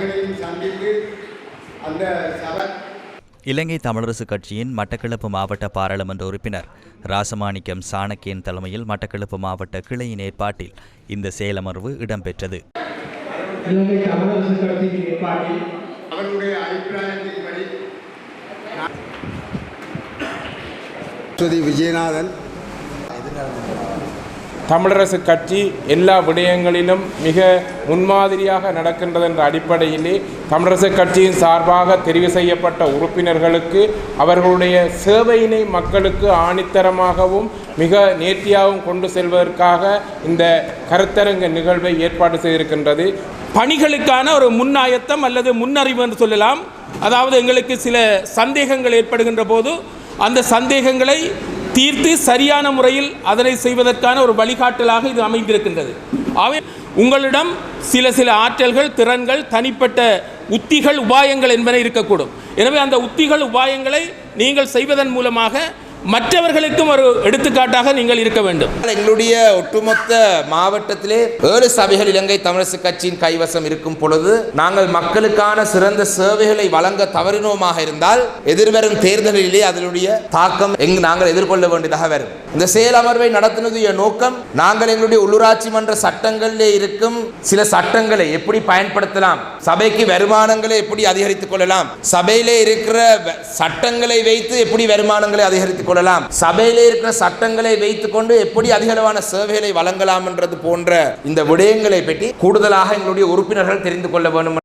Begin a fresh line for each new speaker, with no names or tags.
அனைவரையும் சந்தித்து அந்த சபை
இலங்கை தமிழரசு கட்சியின் மட்டக்களப்பு மாவட்ட பாராளுமன்ற உறுப்பினர் ராசமாணிக்கம் சாணக்கியன் தலைமையில் மட்டக்களப்பு மாவட்ட கிளையின் ஏற்பாட்டில் இந்த செயலமர்வு இடம்பெற்றது.
விஜயநாதன்.
தமிழரசு கட்சி எல்லா விடயங்களிலும் மிக முன்மாதிரியாக நடக்கின்றது என்ற அடிப்படையிலே தமிழரசு கட்சியின் சார்பாக தெரிவு செய்யப்பட்ட உறுப்பினர்களுக்கு அவர்களுடைய சேவையினை மக்களுக்கு ஆணித்தரமாகவும் மிக நேர்த்தியாகவும் கொண்டு செல்வதற்காக இந்த கருத்தரங்க நிகழ்வை ஏற்பாடு செய்திருக்கின்றது.
பணிகளுக்கான ஒரு முன்னாயத்தம் அல்லது முன்னறிவு என்று சொல்லலாம். அதாவது எங்களுக்கு சில சந்தேகங்கள் ஏற்படுகின்ற போது அந்த சந்தேகங்களை தீர்த்து சரியான முறையில் அதனை செய்வதற்கான ஒரு வழிகாட்டலாக இது அமைந்திருக்கின்றது. அவை உங்களிடம் சில சில ஆற்றல்கள் திறன்கள் தனிப்பட்ட உத்திகள் உபாயங்கள் என்பன இருக்கக்கூடும். எனவே அந்த உத்திகள் உபாயங்களை நீங்கள் செய்வதன் மூலமாக மற்றவர்களுக்கும் ஒரு எடுத்துக்காட்டாக நீங்கள் இருக்க வேண்டும்.
எங்களுடைய ஒட்டுமொத்த மாவட்டத்திலே ஏழு சபைகள் இலங்கை தமிழரசு கட்சியின் கைவசம் இருக்கும் பொழுது நாங்கள் மக்களுக்கான சிறந்த சேவைகளை வழங்க தவறினோமாக இருந்தால் எதிர்வரும் தேர்தலிலே அதனுடைய தாக்கம் எங்கு நாங்கள் எதிர்கொள்ள வேண்டியதாக வரும். இந்த செயல் அமர்வை நடத்தினதுடைய நோக்கம் நாங்கள் எங்களுடைய உள்ளூராட்சி மன்ற சட்டங்களிலே இருக்கும் சில சட்டங்களை எப்படி பயன்படுத்தலாம் சபைக்கு வருமானங்களை எப்படி அதிகரித்துக் கொள்ளலாம் சபையிலே இருக்கிற வ- சட்டங்களை வைத்து எப்படி வருமானங்களை அதிகரித்துக் கொள்ளலாம். சபையிலே இருக்கிற சட்டங்களை வைத்துக்கொண்டு எப்படி அதிகளவான சேவைகளை வழங்கலாம் என்றது போன்ற இந்த விடயங்களை பற்றி கூடுதலாக எங்களுடைய உறுப்பினர்கள் தெரிந்து கொள்ள வேண்டும்